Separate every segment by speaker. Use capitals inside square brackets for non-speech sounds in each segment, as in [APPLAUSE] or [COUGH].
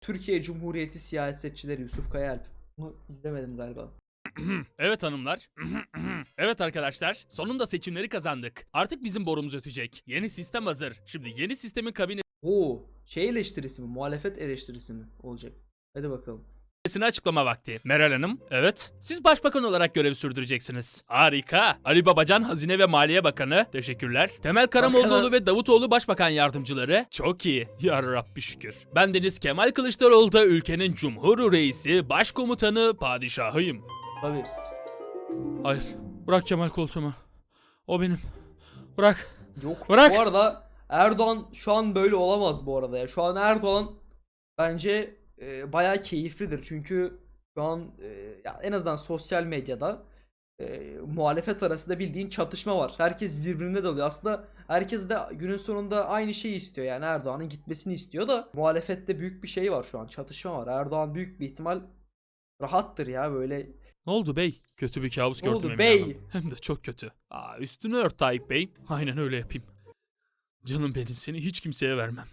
Speaker 1: Türkiye Cumhuriyeti siyasetçileri Yusuf Kayaalp. Bunu izlemedim galiba. [CLEARS THROAT]
Speaker 2: Evet hanımlar. [CLEARS THROAT] evet arkadaşlar. Sonunda seçimleri kazandık. Artık bizim borumuz ötecek. Yeni sistem hazır. Şimdi yeni sistemin
Speaker 1: Oo, şey eleştirisi mi? Muhalefet eleştirisi mi olacak? Hadi bakalım.
Speaker 2: Kabinesine açıklama vakti. Meral Hanım. Evet. Siz başbakan olarak görev sürdüreceksiniz. Harika. Ali Babacan Hazine ve Maliye Bakanı. Teşekkürler. Temel Karamollaoğlu
Speaker 1: Bakanı-
Speaker 2: ve Davutoğlu Başbakan Yardımcıları. Çok iyi. Ya Rabbi şükür. Ben Deniz Kemal Kılıçdaroğlu da ülkenin Cumhur Reisi, Başkomutanı, Padişahıyım.
Speaker 1: Tabii.
Speaker 2: Hayır. Bırak Kemal koltuğumu. O benim. Bırak.
Speaker 1: Yok.
Speaker 2: Bırak.
Speaker 1: Bu arada Erdoğan şu an böyle olamaz bu arada ya. Şu an Erdoğan bence e, bayağı keyiflidir. Çünkü şu an e, ya en azından sosyal medyada e, muhalefet arasında bildiğin çatışma var. Herkes birbirine dalıyor. Aslında herkes de günün sonunda aynı şeyi istiyor. Yani Erdoğan'ın gitmesini istiyor da muhalefette büyük bir şey var şu an. Çatışma var. Erdoğan büyük bir ihtimal rahattır ya böyle.
Speaker 2: Ne oldu bey? Kötü bir kabus
Speaker 1: Ne
Speaker 2: gördüm
Speaker 1: oldu bey?
Speaker 2: Hanım. Hem de çok kötü. Aa, üstünü ört Tayyip Bey. Aynen öyle yapayım. Canım benim seni hiç kimseye vermem.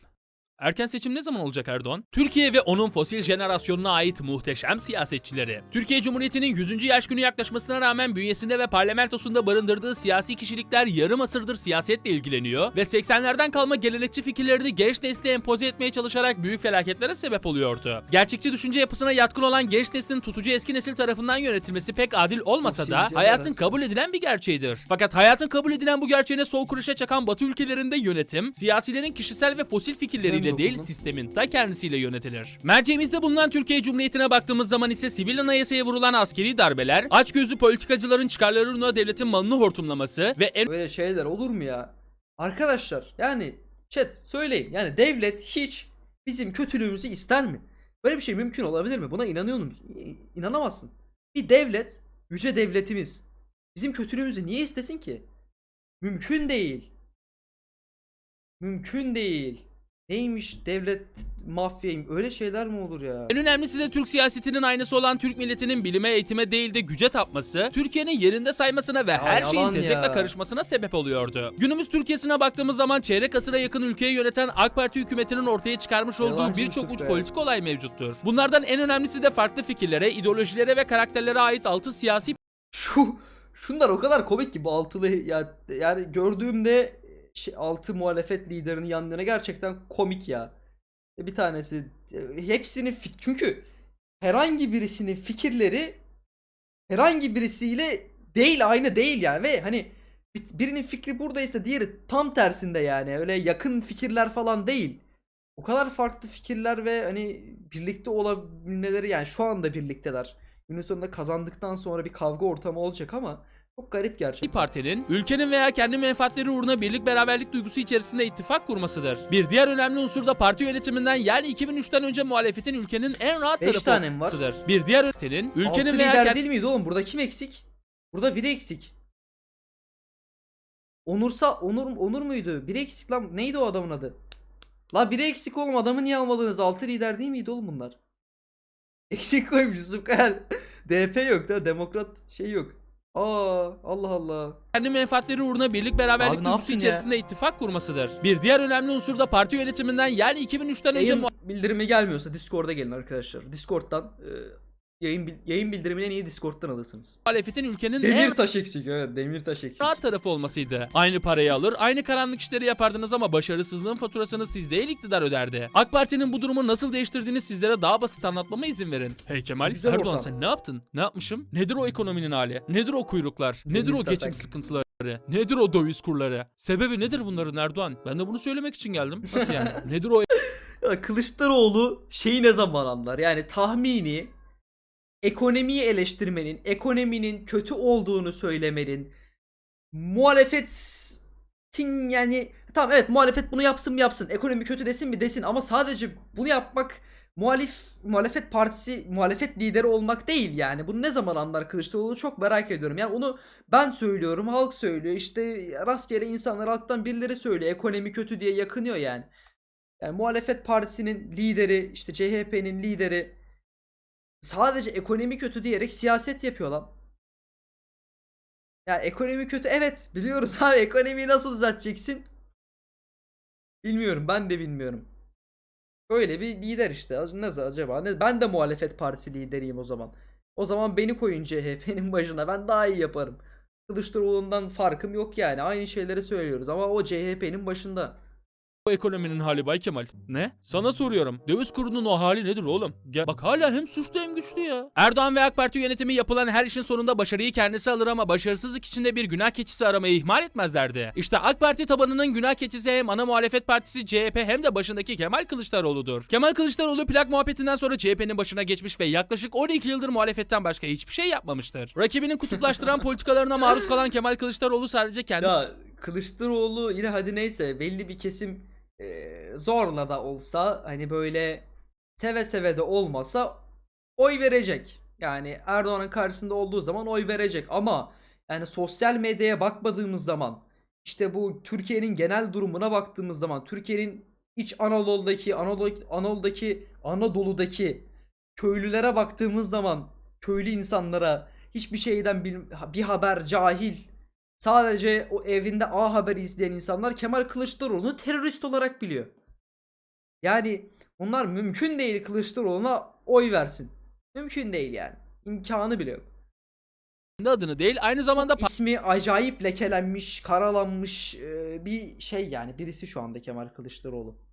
Speaker 2: Erken seçim ne zaman olacak Erdoğan? Türkiye ve onun fosil jenerasyonuna ait muhteşem siyasetçileri. Türkiye Cumhuriyeti'nin 100. yaş günü yaklaşmasına rağmen bünyesinde ve parlamentosunda barındırdığı siyasi kişilikler yarım asırdır siyasetle ilgileniyor ve 80'lerden kalma gelenekçi fikirlerini genç nesle empoze etmeye çalışarak büyük felaketlere sebep oluyordu. Gerçekçi düşünce yapısına yatkın olan genç neslin tutucu eski nesil tarafından yönetilmesi pek adil olmasa da hayatın
Speaker 1: jenerasyon.
Speaker 2: kabul edilen bir gerçeğidir. Fakat hayatın kabul edilen bu gerçeğine sol kuruşa çakan Batı ülkelerinde yönetim, siyasilerin kişisel ve fosil fikirleriyle
Speaker 1: Sen
Speaker 2: değil sistemin ta kendisiyle yönetilir. Merceğimizde bulunan Türkiye Cumhuriyeti'ne baktığımız zaman ise sivil anayasaya vurulan askeri darbeler, açgözlü politikacıların çıkarları uğruna devletin malını hortumlaması ve en
Speaker 1: Böyle şeyler olur mu ya? Arkadaşlar yani chat söyleyin. Yani devlet hiç bizim kötülüğümüzü ister mi? Böyle bir şey mümkün olabilir mi? Buna inanıyor musun? İnanamazsın. Bir devlet, yüce devletimiz bizim kötülüğümüzü niye istesin ki? Mümkün değil. Mümkün değil. Neymiş devlet mafyayım öyle şeyler mi olur ya?
Speaker 2: En önemlisi de Türk siyasetinin aynısı olan Türk milletinin bilime, eğitime değil de güce tapması, Türkiye'nin yerinde saymasına ve her şeyin tezekle
Speaker 1: ya.
Speaker 2: karışmasına sebep oluyordu. Günümüz Türkiye'sine baktığımız zaman çeyrek asıra yakın ülkeyi yöneten AK Parti hükümetinin ortaya çıkarmış olduğu birçok uç
Speaker 1: be.
Speaker 2: politik olay mevcuttur. Bunlardan en önemlisi de farklı fikirlere, ideolojilere ve karakterlere ait altı siyasi
Speaker 1: Şu şunlar o kadar komik ki bu altılı ya yani gördüğümde şey, altı muhalefet liderinin yanlarına gerçekten komik ya. Bir tanesi e, hepsinin fik- çünkü herhangi birisinin fikirleri herhangi birisiyle değil aynı değil yani ve hani bir- birinin fikri buradaysa diğeri tam tersinde yani öyle yakın fikirler falan değil. O kadar farklı fikirler ve hani birlikte olabilmeleri yani şu anda birlikteler. Günün sonunda kazandıktan sonra bir kavga ortamı olacak ama çok garip gerçekten.
Speaker 2: partinin ülkenin veya kendi menfaatleri uğruna birlik beraberlik duygusu içerisinde ittifak kurmasıdır. Bir diğer önemli unsur da parti yönetiminden yani 2003'ten önce muhalefetin ülkenin en rahat
Speaker 1: Beş
Speaker 2: tarafı
Speaker 1: tane mi var?
Speaker 2: olmasıdır. Bir diğer yönetinin ülkenin
Speaker 1: Altı
Speaker 2: veya
Speaker 1: lider
Speaker 2: kendi
Speaker 1: değil miydi oğlum? Burada kim eksik? Burada biri eksik. Onursa Onur Onur muydu? Biri eksik lan. Neydi o adamın adı? La biri eksik oğlum. Adamı niye almadınız? Altı lider değil miydi oğlum bunlar? [LAUGHS] Eksik koymuş Yusuf Kayal. [LAUGHS] DP yok da demokrat şey yok. Aa Allah Allah.
Speaker 2: kendi menfaatleri uğruna birlik beraberlik duygusu
Speaker 1: yapsın ya?
Speaker 2: içerisinde ittifak kurmasıdır. Bir diğer önemli unsur da parti yönetiminden yani 2003'ten önce
Speaker 1: Yayın bildirimi gelmiyorsa Discord'a gelin arkadaşlar. Discord'dan e, yayın yayın bildirimini en iyi Discord'dan alırsınız.
Speaker 2: muhalefetin ülkenin en
Speaker 1: Demirtaş eksik evet Demirtaş eksik.
Speaker 2: rahat tarafı olmasıydı. Aynı parayı alır, aynı karanlık işleri yapardınız ama başarısızlığın faturasını siz değil iktidar öderdi. AK Parti'nin bu durumu nasıl değiştirdiğini sizlere daha basit anlatmama izin verin. Hey Kemal,
Speaker 1: Güzel
Speaker 2: Erdoğan
Speaker 1: ortam.
Speaker 2: sen ne yaptın? Ne yapmışım? Nedir o ekonominin hali? Nedir o kuyruklar? Nedir o
Speaker 1: Demirtaş
Speaker 2: geçim sıkıntıları? Nedir o döviz kurları? Sebebi nedir bunların Erdoğan? Ben de bunu söylemek için geldim. Nasıl yani? [LAUGHS] Nedir o
Speaker 1: Ya Kılıçdaroğlu şeyi ne zaman anlar? Yani tahmini ekonomiyi eleştirmenin, ekonominin kötü olduğunu söylemenin, muhalefetin yani tamam evet muhalefet bunu yapsın mı yapsın, ekonomi kötü desin mi desin ama sadece bunu yapmak muhalif muhalefet partisi muhalefet lideri olmak değil yani. Bunu ne zaman anlar Kılıçdaroğlu çok merak ediyorum. Yani onu ben söylüyorum, halk söylüyor. işte rastgele insanlar halktan birileri söylüyor. Ekonomi kötü diye yakınıyor yani. Yani muhalefet partisinin lideri, işte CHP'nin lideri sadece ekonomi kötü diyerek siyaset yapıyor lan. Ya ekonomi kötü evet biliyoruz [LAUGHS] abi ekonomiyi nasıl düzelteceksin? Bilmiyorum ben de bilmiyorum. Öyle bir lider işte. Nasıl acaba? Ne? Ben de muhalefet partisi lideriyim o zaman. O zaman beni koyun CHP'nin [LAUGHS] başına. Ben daha iyi yaparım. Kılıçdaroğlu'ndan farkım yok yani. Aynı şeyleri söylüyoruz ama o CHP'nin başında.
Speaker 2: Bu ekonominin hali Bay Kemal. Ne? Sana soruyorum. Döviz kurunun o hali nedir oğlum? Gel, bak hala hem suçlu hem güçlü ya. Erdoğan ve AK Parti yönetimi yapılan her işin sonunda başarıyı kendisi alır ama başarısızlık içinde bir günah keçisi aramayı ihmal etmezlerdi. İşte AK Parti tabanının günah keçisi hem ana muhalefet partisi CHP hem de başındaki Kemal Kılıçdaroğlu'dur. Kemal Kılıçdaroğlu plak muhabbetinden sonra CHP'nin başına geçmiş ve yaklaşık 12 yıldır muhalefetten başka hiçbir şey yapmamıştır. Rakibinin kutuplaştıran [LAUGHS] politikalarına maruz kalan Kemal Kılıçdaroğlu sadece kendi
Speaker 1: Ya Kılıçdaroğlu yine hadi neyse belli bir kesim e, zorla da olsa hani böyle seve seve de olmasa oy verecek. Yani Erdoğan'ın karşısında olduğu zaman oy verecek ama yani sosyal medyaya bakmadığımız zaman işte bu Türkiye'nin genel durumuna baktığımız zaman Türkiye'nin iç Anadolu'daki Anadolu Anadolu'daki Anadolu'daki köylülere baktığımız zaman köylü insanlara hiçbir şeyden bil- bir haber cahil sadece o evinde A Haber'i izleyen insanlar Kemal Kılıçdaroğlu'nu terörist olarak biliyor. Yani bunlar mümkün değil Kılıçdaroğlu'na oy versin. Mümkün değil yani. İmkanı bile yok.
Speaker 2: adını değil aynı zamanda
Speaker 1: İsmi acayip lekelenmiş, karalanmış e, bir şey yani. Birisi şu anda Kemal Kılıçdaroğlu.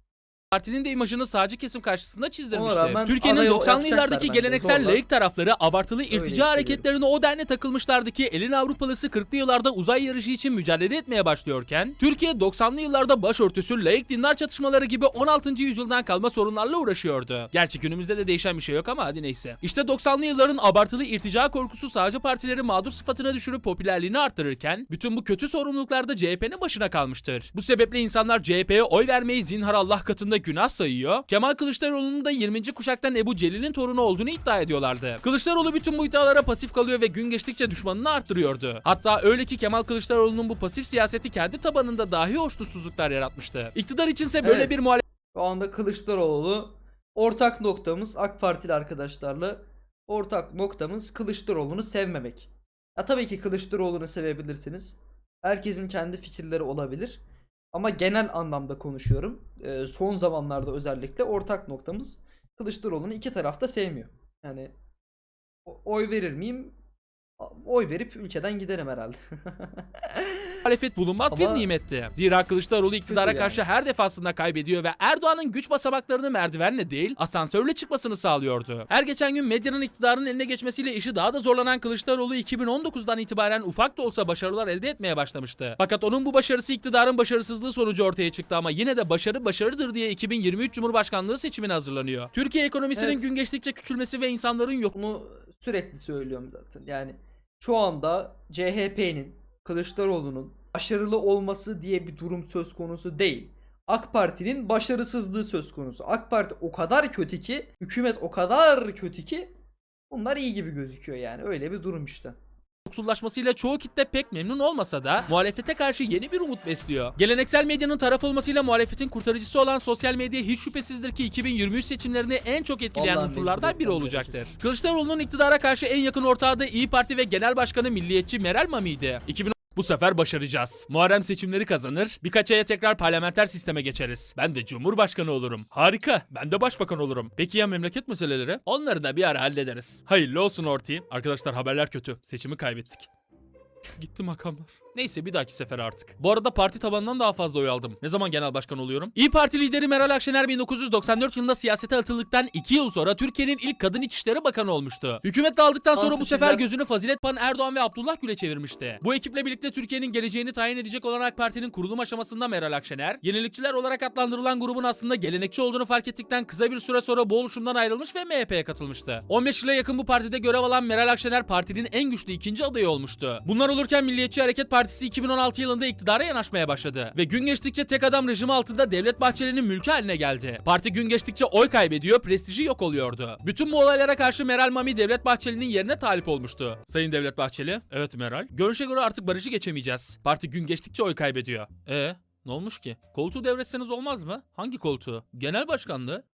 Speaker 2: Partinin de imajını sağcı kesim karşısında çizdirmişti. Türkiye'nin
Speaker 1: aday
Speaker 2: 90'lı
Speaker 1: yapacaklar
Speaker 2: yıllardaki geleneksel laik tarafları abartılı irtica
Speaker 1: hissediyorum.
Speaker 2: hareketlerine o denli takılmışlardı ki elin Avrupalısı 40'lı yıllarda uzay yarışı için mücadele etmeye başlıyorken Türkiye 90'lı yıllarda başörtüsü laik dindar çatışmaları gibi 16. yüzyıldan kalma sorunlarla uğraşıyordu. Gerçi günümüzde de değişen bir şey yok ama hadi neyse. İşte 90'lı yılların abartılı irtica korkusu sağcı partileri mağdur sıfatına düşürüp popülerliğini arttırırken bütün bu kötü sorumluluklar da CHP'nin başına kalmıştır. Bu sebeple insanlar CHP'ye oy vermeyi zinhar Allah katında günah sayıyor. Kemal Kılıçdaroğlu'nun da 20. kuşaktan Ebu Celil'in torunu olduğunu iddia ediyorlardı. Kılıçdaroğlu bütün bu iddialara pasif kalıyor ve gün geçtikçe düşmanını arttırıyordu. Hatta öyle ki Kemal Kılıçdaroğlu'nun bu pasif siyaseti kendi tabanında dahi hoşnutsuzluklar yaratmıştı. İktidar içinse böyle
Speaker 1: Evet.
Speaker 2: bir muhalefet
Speaker 1: Şu anda Kılıçdaroğlu ortak noktamız AK Partili arkadaşlarla ortak noktamız Kılıçdaroğlu'nu sevmemek. Ya tabii ki Kılıçdaroğlu'nu sevebilirsiniz. Herkesin kendi fikirleri olabilir. Ama genel anlamda konuşuyorum. Ee, son zamanlarda özellikle ortak noktamız Kılıçdaroğlu'nu iki tarafta sevmiyor. Yani oy verir miyim? Oy verip ülkeden giderim herhalde. [LAUGHS]
Speaker 2: muhalefet bulunmaz bir
Speaker 1: Ama-
Speaker 2: nimetti. Zira Kılıçdaroğlu iktidara
Speaker 1: yani.
Speaker 2: karşı her defasında kaybediyor ve Erdoğan'ın güç basamaklarını merdivenle değil asansörle çıkmasını sağlıyordu. Her geçen gün medyanın iktidarın eline geçmesiyle işi daha da zorlanan Kılıçdaroğlu 2019'dan itibaren ufak da olsa başarılar elde etmeye başlamıştı. Fakat onun bu başarısı iktidarın başarısızlığı sonucu ortaya çıktı ama yine de başarı başarıdır diye 2023 Cumhurbaşkanlığı seçimine hazırlanıyor. Türkiye ekonomisinin
Speaker 1: Evet.
Speaker 2: gün geçtikçe küçülmesi ve insanların yok
Speaker 1: Bunu sürekli söylüyorum zaten. Yani şu anda CHP'nin, Kılıçdaroğlu'nun başarılı olması diye bir durum söz konusu değil. AK Parti'nin başarısızlığı söz konusu. AK Parti o kadar kötü ki, hükümet o kadar kötü ki bunlar iyi gibi gözüküyor yani. Öyle bir durum işte.
Speaker 2: yoksullaşmasıyla çoğu kitle pek memnun olmasa da muhalefete karşı yeni bir umut besliyor. Geleneksel medyanın taraf olmasıyla muhalefetin kurtarıcısı olan sosyal medya hiç şüphesizdir ki 2023 seçimlerini en çok etkileyen
Speaker 1: Vallahi
Speaker 2: unsurlardan biri olacaktır. Kılıçdaroğlu'nun iktidara karşı en yakın ortağı da İyi Parti ve Genel Başkanı Milliyetçi Meral Mami'ydi. 2010 bu sefer başaracağız. Muharrem seçimleri kazanır, birkaç aya tekrar parlamenter sisteme geçeriz. Ben de Cumhurbaşkanı olurum. Harika, ben de Başbakan olurum. Peki ya memleket meseleleri? Onları da bir ara hallederiz. Hayırlı olsun Orti. Arkadaşlar haberler kötü. Seçimi kaybettik. Gitti makamlar. Neyse bir dahaki sefer artık. Bu arada parti tabanından daha fazla oy aldım. Ne zaman genel başkan oluyorum? İyi Parti lideri Meral Akşener 1994 yılında siyasete atıldıktan 2 yıl sonra Türkiye'nin ilk kadın İçişleri Bakanı olmuştu. Hükümet dağıldıktan sonra bu sefer gözünü Fazilet Pan Erdoğan ve Abdullah Gül'e çevirmişti. Bu ekiple birlikte Türkiye'nin geleceğini tayin edecek olan AK Parti'nin kurulum aşamasında Meral Akşener, yenilikçiler olarak adlandırılan grubun aslında gelenekçi olduğunu fark ettikten kısa bir süre sonra bu oluşumdan ayrılmış ve MHP'ye katılmıştı. 15 yıla yakın bu partide görev alan Meral Akşener partinin en güçlü ikinci adayı olmuştu. Bunlar olurken Milliyetçi Hareket Partisi 2016 yılında iktidara yanaşmaya başladı. Ve gün geçtikçe tek adam rejimi altında Devlet Bahçeli'nin mülkü haline geldi. Parti gün geçtikçe oy kaybediyor, prestiji yok oluyordu. Bütün bu olaylara karşı Meral Mami Devlet Bahçeli'nin yerine talip olmuştu. Sayın Devlet Bahçeli, evet Meral, görünüşe göre artık barışı geçemeyeceğiz. Parti gün geçtikçe oy kaybediyor. E ne olmuş ki? Koltuğu devretseniz olmaz mı? Hangi koltuğu? Genel başkanlığı?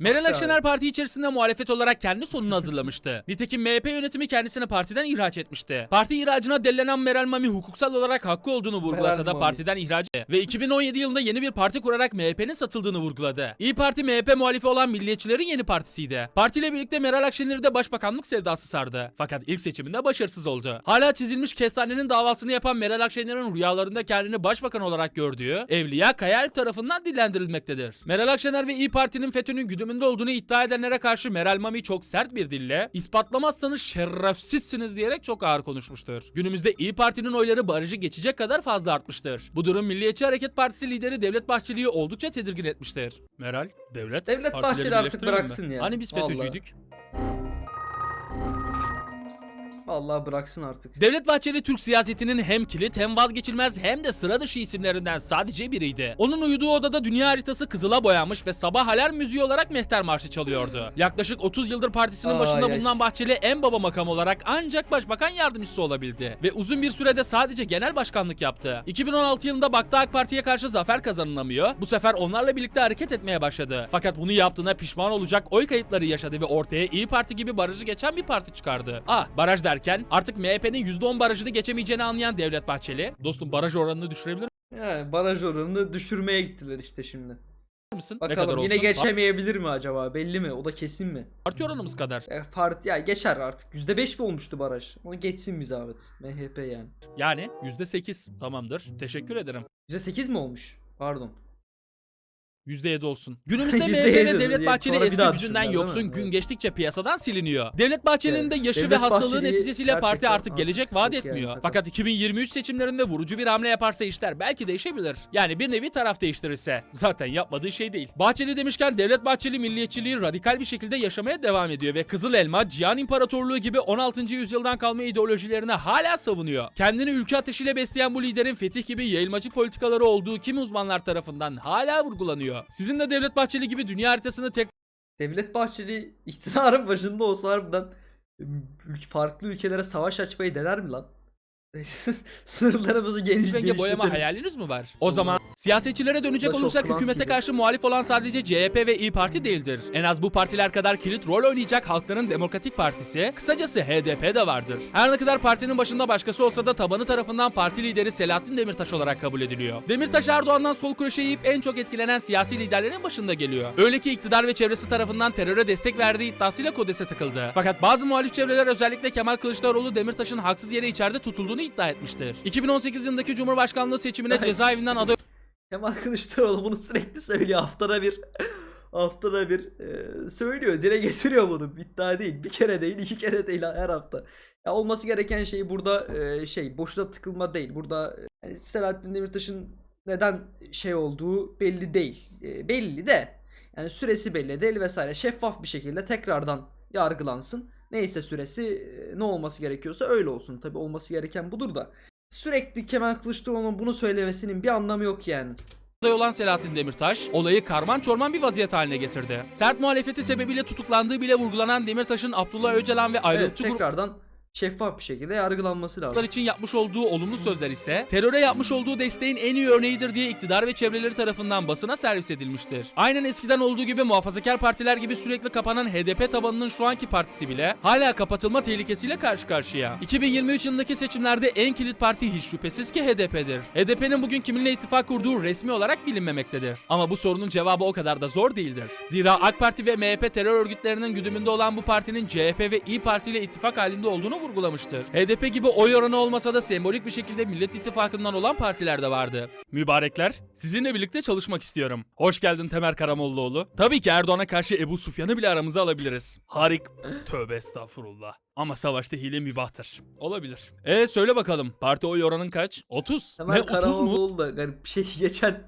Speaker 2: Meral. Akşener parti içerisinde muhalefet olarak kendi sonunu hazırlamıştı. [LAUGHS] Nitekim MHP yönetimi kendisini partiden ihraç etmişti. Parti ihracına delilenen Meral Mami hukuksal olarak hakkı olduğunu vurgulasa da partiden ihraç ve 2017 yılında yeni bir parti kurarak MHP'nin satıldığını vurguladı. İyi Parti MHP muhalifi olan Milliyetçilerin yeni partisiydi. Partiyle birlikte Meral Akşener'i de başbakanlık sevdası sardı. Fakat ilk seçiminde başarısız oldu. Hala çizilmiş kestanenin davasını yapan Meral Akşener'in rüyalarında kendini başbakan olarak gördüğü Evliya Kayalp tarafından dillendirilmektedir. Meral Akşener ve İyi Parti'nin FETÖ'nün güdümünde olduğunu iddia edenlere karşı Meral Mami çok sert bir dille ispatlamazsanız şerefsizsiniz diyerek çok ağır konuşmuştur. Günümüzde İyi Parti'nin oyları barajı geçecek kadar fazla artmıştır. Bu durum Milliyetçi Hareket Partisi lideri Devlet Bahçeli'yi oldukça tedirgin etmiştir. Meral, devlet,
Speaker 1: Devlet Bahçeli artık bıraksın ya.
Speaker 2: Hani biz. FETÖ'cüydük?
Speaker 1: Vallahi bıraksın artık.
Speaker 2: Devlet Bahçeli Türk siyasetinin hem kilit hem vazgeçilmez hem de sıra dışı isimlerinden sadece biriydi. Onun uyuduğu odada dünya haritası kızıla boyanmış ve sabah alarm müziği olarak mehter marşı çalıyordu. Yaklaşık 30 yıldır partisinin
Speaker 1: Ay,
Speaker 2: başında
Speaker 1: ay.
Speaker 2: bulunan Bahçeli en baba makam olarak ancak başbakan yardımcısı olabildi. Ve uzun bir sürede sadece genel başkanlık yaptı. 2016 yılında baktı AK Parti'ye karşı zafer kazanılamıyor. Bu sefer onlarla birlikte hareket etmeye başladı. Fakat bunu yaptığına pişman olacak oy kayıpları yaşadı ve ortaya İyi Parti gibi barajı geçen bir parti çıkardı. Ah baraj derken artık MHP'nin %10 barajını geçemeyeceğini anlayan Devlet Bahçeli, dostum baraj oranını düşürebilir
Speaker 1: Yani baraj oranını düşürmeye gittiler işte şimdi.
Speaker 2: misin? ne kadar
Speaker 1: Bakalım
Speaker 2: olsun?
Speaker 1: yine geçemeyebilir mi acaba? Belli mi? O da kesin mi?
Speaker 2: Parti oranımız kadar.
Speaker 1: E, parti ya geçer artık. %5 mi olmuştu baraj? Onu geçsin bir zahmet. MHP yani.
Speaker 2: Yani %8 tamamdır. Teşekkür ederim.
Speaker 1: %8 mi olmuş? Pardon.
Speaker 2: %7 olsun. [LAUGHS] Günümüzde
Speaker 1: %7
Speaker 2: MHP ile Devlet Bahçeli eski gücünden yoksun gün
Speaker 1: Evet.
Speaker 2: geçtikçe piyasadan siliniyor. Devlet Bahçeli'nin de yaşı
Speaker 1: Devlet
Speaker 2: ve hastalığı neticesiyle parti artık gelecek vaat
Speaker 1: yani,
Speaker 2: etmiyor.
Speaker 1: fakat-
Speaker 2: Fakat 2023 seçimlerinde vurucu bir hamle yaparsa işler belki değişebilir. Yani bir nevi taraf değiştirirse. Zaten yapmadığı şey değil. Bahçeli demişken Devlet Bahçeli milliyetçiliği radikal bir şekilde yaşamaya devam ediyor ve Kızıl Elma, Cihan İmparatorluğu gibi 16. yüzyıldan kalma ideolojilerini hala savunuyor. Kendini ülke ateşiyle besleyen bu liderin fetih gibi yayılmacı politikaları olduğu kimi uzmanlar tarafından hala vurgulanıyor. Sizin de Devlet Bahçeli gibi dünya haritasını tek
Speaker 1: Devlet Bahçeli iktidarın başında olsa harbiden farklı ülkelere savaş açmayı dener mi lan? [LAUGHS] Sınırlarımızı geniş
Speaker 2: renge boyama hayaliniz mi var? O zaman siyasetçilere dönecek
Speaker 1: çok
Speaker 2: olursak hükümete karşı muhalif olan sadece CHP ve İyi Parti değildir. En az bu partiler kadar kilit rol oynayacak Halkların Demokratik Partisi, kısacası HDP de vardır. Her ne kadar partinin başında başkası olsa da tabanı tarafından parti lideri Selahattin Demirtaş olarak kabul ediliyor. Demirtaş Erdoğan'dan sol kuruşa yiyip en çok etkilenen siyasi liderlerin başında geliyor. Öyle ki iktidar ve çevresi tarafından teröre destek verdiği iddiasıyla kodese tıkıldı. Fakat bazı muhalif çevreler özellikle Kemal Kılıçdaroğlu Demirtaş'ın haksız yere içeride tutulduğunu iddia etmiştir. 2018 yılındaki Cumhurbaşkanlığı seçimine cezaevinden aday
Speaker 1: Kemal Kılıçdaroğlu bunu sürekli söylüyor haftada bir. Haftada bir e, söylüyor. Dile getiriyor bunu. İddia değil. Bir kere değil, iki kere değil her hafta. Ya olması gereken şey burada e, şey boşuna tıkılma değil. Burada e, yani Selahattin Demirtaş'ın neden şey olduğu belli değil. E, belli de yani süresi belli değil vesaire. Şeffaf bir şekilde tekrardan yargılansın. Neyse süresi ne olması gerekiyorsa öyle olsun. Tabi olması gereken budur da. Sürekli Kemal Kılıçdaroğlu'nun bunu söylemesinin bir anlamı yok yani.
Speaker 2: olan Selahattin Demirtaş, olayı karman çorman bir vaziyet haline getirdi. Sert muhalefeti sebebiyle tutuklandığı bile vurgulanan Demirtaş'ın Abdullah Öcalan ve
Speaker 1: Evet,
Speaker 2: ayrılıkçı
Speaker 1: tekrardan şeffaf bir şekilde yargılanması lazım.
Speaker 2: için yapmış olduğu olumlu sözler ise teröre yapmış olduğu desteğin en iyi örneğidir diye iktidar ve çevreleri tarafından basına servis edilmiştir. Aynen eskiden olduğu gibi muhafazakar partiler gibi sürekli kapanan HDP tabanının şu anki partisi bile hala kapatılma tehlikesiyle karşı karşıya. 2023 yılındaki seçimlerde en kilit parti hiç şüphesiz ki HDP'dir. HDP'nin bugün kiminle ittifak kurduğu resmi olarak bilinmemektedir. Ama bu sorunun cevabı o kadar da zor değildir. Zira AK Parti ve MHP terör örgütlerinin güdümünde olan bu partinin CHP ve İyi Parti ile ittifak halinde olduğunu vurgulamıştır. HDP gibi oy oranı olmasa da sembolik bir şekilde Millet İttifakı'ndan olan partiler de vardı. Mübarekler, sizinle birlikte çalışmak istiyorum. Hoş geldin Temer Karamollaoğlu. Tabii ki Erdoğan'a karşı Ebu Sufyan'ı bile aramıza alabiliriz. Harik. Tövbe estağfurullah. Ama savaşta hile mübahtır. Olabilir. E söyle bakalım. Parti oy oranın kaç? 30.
Speaker 1: Temel
Speaker 2: ne 30 mu?
Speaker 1: Karamollaoğlu da garip bir şey [LAUGHS] geçen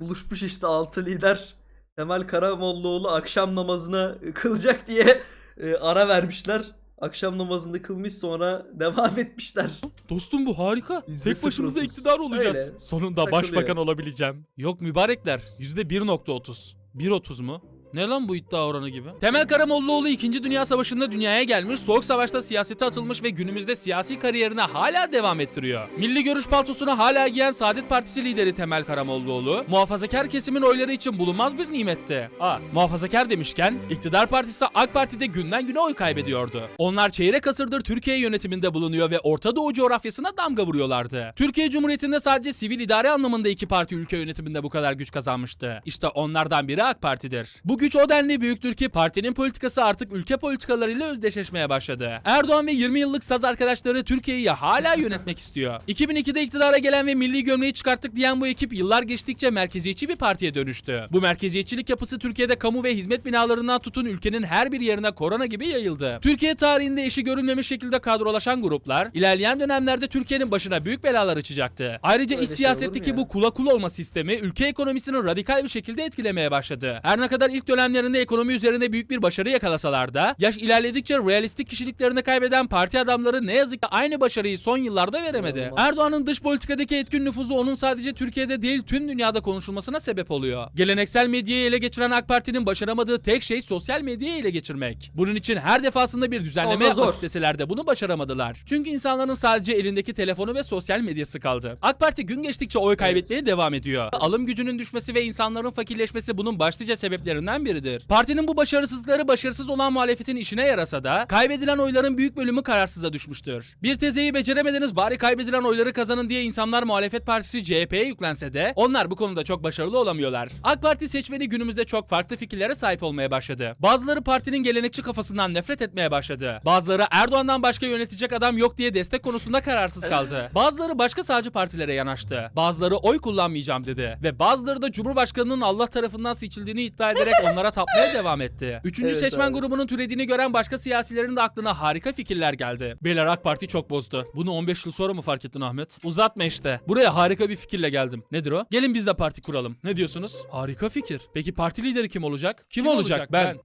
Speaker 1: buluşmuş işte altı lider. Temel Karamollaoğlu akşam namazını kılacak diye e, ara vermişler. Akşam namazını kılmış sonra [LAUGHS] devam etmişler.
Speaker 2: Dostum bu harika.
Speaker 1: Yüzde
Speaker 2: Tek başımıza
Speaker 1: otuz.
Speaker 2: iktidar olacağız.
Speaker 1: Öyle.
Speaker 2: Sonunda
Speaker 1: Takılıyor.
Speaker 2: başbakan olabileceğim. Yok mübarekler. %1.30. 1.30 mu? Ne lan bu iddia oranı gibi? Temel Karamollaoğlu 2. Dünya Savaşı'nda dünyaya gelmiş, Soğuk Savaş'ta siyasete atılmış ve günümüzde siyasi kariyerine hala devam ettiriyor. Milli Görüş paltosunu hala giyen Saadet Partisi lideri Temel Karamollaoğlu, muhafazakar kesimin oyları için bulunmaz bir nimetti. A. Muhafazakar demişken, iktidar partisi AK Parti'de günden güne oy kaybediyordu. Onlar çeyrek asırdır Türkiye yönetiminde bulunuyor ve Orta Doğu coğrafyasına damga vuruyorlardı. Türkiye Cumhuriyeti'nde sadece sivil idare anlamında iki parti ülke yönetiminde bu kadar güç kazanmıştı. İşte onlardan biri AK Parti'dir. Bu güç o denli büyüktür ki partinin politikası artık ülke politikalarıyla özdeşleşmeye başladı. Erdoğan ve 20 yıllık saz arkadaşları Türkiye'yi hala yönetmek istiyor. 2002'de iktidara gelen ve milli gömleği çıkarttık diyen bu ekip yıllar geçtikçe merkeziyetçi bir partiye dönüştü. Bu merkeziyetçilik yapısı Türkiye'de kamu ve hizmet binalarından tutun ülkenin her bir yerine korona gibi yayıldı. Türkiye tarihinde eşi görülmemiş şekilde kadrolaşan gruplar ilerleyen dönemlerde Türkiye'nin başına büyük belalar açacaktı. Ayrıca
Speaker 1: Öyle
Speaker 2: iç
Speaker 1: şey
Speaker 2: siyasetteki bu kula kul olma sistemi ülke ekonomisini radikal bir şekilde etkilemeye başladı. Her ne kadar ilk dönemlerinde ekonomi üzerinde büyük bir başarı yakalasalar da yaş ilerledikçe realistik kişiliklerini kaybeden parti adamları ne yazık ki aynı başarıyı son yıllarda veremedi.
Speaker 1: İnanılmaz.
Speaker 2: Erdoğan'ın dış politikadaki etkin nüfuzu onun sadece Türkiye'de değil tüm dünyada konuşulmasına sebep oluyor. Geleneksel medyayı ele geçiren AK Parti'nin başaramadığı tek şey sosyal medyayı ele geçirmek. Bunun için her defasında bir düzenleme yapmak isteseler de bunu başaramadılar. Çünkü insanların sadece elindeki telefonu ve sosyal medyası kaldı. AK Parti gün geçtikçe oy kaybetmeye devam ediyor. Alım gücünün düşmesi ve insanların fakirleşmesi bunun başlıca sebeplerinden biridir. Partinin bu başarısızlıkları başarısız olan muhalefetin işine yarasa da kaybedilen oyların büyük bölümü kararsıza düşmüştür. Bir tezeyi beceremediniz bari kaybedilen oyları kazanın diye insanlar muhalefet partisi CHP'ye yüklense de onlar bu konuda çok başarılı olamıyorlar. AK Parti seçmeni günümüzde çok farklı fikirlere sahip olmaya başladı. Bazıları partinin gelenekçi kafasından nefret etmeye başladı. Bazıları Erdoğan'dan başka yönetecek adam yok diye destek konusunda kararsız kaldı. [LAUGHS] Bazıları başka sağcı partilere yanaştı. Bazıları oy kullanmayacağım dedi. Ve bazıları da Cumhurbaşkanı'nın Allah tarafından seçildiğini iddia ederek [LAUGHS] onlara tapmaya devam etti. Üçüncü
Speaker 1: Evet
Speaker 2: seçmen
Speaker 1: abi.
Speaker 2: grubunun türediğini gören başka siyasilerin de aklına harika fikirler geldi. Beyler AK Parti çok bozdu. Bunu 15 yıl sonra mı fark ettin Ahmet? Uzatma işte. Buraya harika bir fikirle geldim. Nedir o? Gelin biz de parti kuralım. Ne diyorsunuz? Harika fikir. Peki parti lideri kim olacak? Kim, olacak? Ben.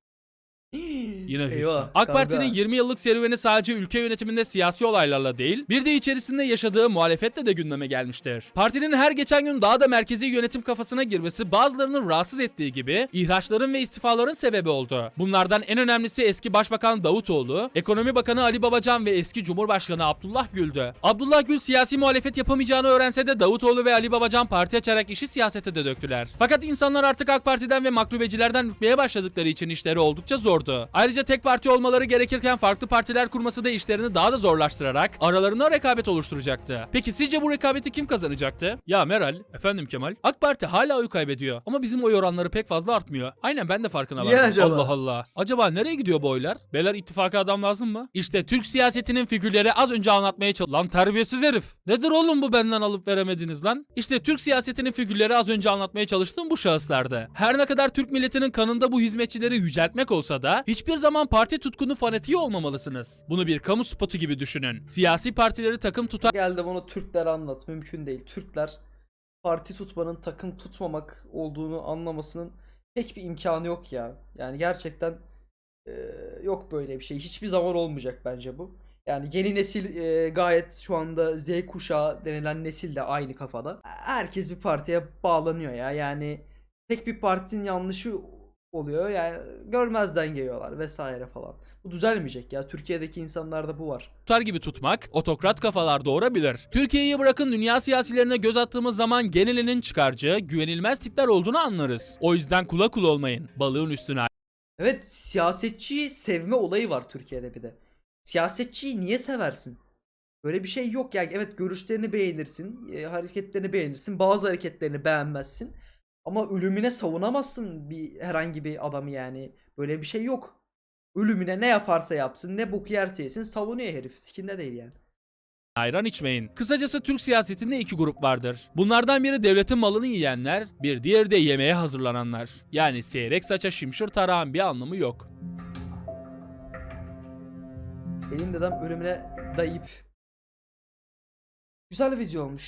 Speaker 2: Yine.
Speaker 1: Eyvah,
Speaker 2: AK. Parti'nin 20 yıllık serüveni sadece ülke yönetiminde siyasi olaylarla değil, bir de içerisinde yaşadığı muhalefetle de gündeme gelmiştir. Partinin her geçen gün daha da merkezi yönetim kafasına girmesi bazılarının rahatsız ettiği gibi ihraçların ve istifaların sebebi oldu. Bunlardan en önemlisi eski Başbakan Davutoğlu, Ekonomi Bakanı Ali Babacan ve eski Cumhurbaşkanı Abdullah Gül'dü. Abdullah Gül siyasi muhalefet yapamayacağını öğrense de Davutoğlu ve Ali Babacan parti açarak işi siyasete de döktüler. Fakat insanlar artık AK Parti'den ve makrubecilerden ürkmeye başladıkları için işleri oldukça zordu. Ayrıca tek parti olmaları gerekirken farklı partiler kurması da işlerini daha da zorlaştırarak aralarına rekabet oluşturacaktı. Peki sizce bu rekabeti kim kazanacaktı? Ya Meral, efendim Kemal, AK Parti hala oy kaybediyor ama bizim oy oranları pek fazla artmıyor. Aynen ben de farkına
Speaker 1: Niye
Speaker 2: vardım.
Speaker 1: acaba?
Speaker 2: Allah Allah. Acaba nereye gidiyor bu oylar? Beyler ittifaka adam lazım mı? İşte Türk siyasetinin figürleri az önce anlatmaya çalış... Lan terbiyesiz herif. Nedir oğlum bu benden alıp veremediniz lan? İşte Türk siyasetinin figürleri az önce anlatmaya çalıştığım bu şahıslardı. Her ne kadar Türk milletinin kanında bu hizmetçileri yüceltmek olsa da hiçbir zaman parti tutkunu fanatiği olmamalısınız. Bunu bir kamu spotu gibi düşünün. Siyasi partileri takım tutar
Speaker 1: Geldi bunu Türkler anlat. Mümkün değil. Türkler parti tutmanın takım tutmamak olduğunu anlamasının pek bir imkanı yok ya. Yani gerçekten e, yok böyle bir şey. Hiçbir zaman olmayacak bence bu. Yani yeni nesil e, gayet şu anda Z kuşağı denilen nesil de aynı kafada. Herkes bir partiye bağlanıyor ya. Yani tek bir partinin yanlışı oluyor. Yani görmezden geliyorlar vesaire falan. Bu düzelmeyecek ya. Türkiye'deki insanlarda bu var.
Speaker 2: tutar gibi tutmak otokrat kafalar doğurabilir. Türkiye'yi bırakın dünya siyasilerine göz attığımız zaman genelinin çıkarcı, güvenilmez tipler olduğunu anlarız. O yüzden kula kul olmayın. Balığın üstüne
Speaker 1: Evet siyasetçiyi sevme olayı var Türkiye'de bir de. Siyasetçiyi niye seversin? Böyle bir şey yok ya. Evet görüşlerini beğenirsin, e, hareketlerini beğenirsin, bazı hareketlerini beğenmezsin. Ama ölümüne savunamazsın bir herhangi bir adamı yani. Böyle bir şey yok. Ölümüne ne yaparsa yapsın, ne boku yerse yesin savunuyor herif. Sikinde değil yani.
Speaker 2: ayran içmeyin. Kısacası Türk siyasetinde iki grup vardır. Bunlardan biri devletin malını yiyenler, bir diğeri de yemeğe hazırlananlar. Yani seyrek saça şimşir tarağın bir anlamı yok.
Speaker 1: Benim dedem ölümüne dayayıp Güzel video olmuş.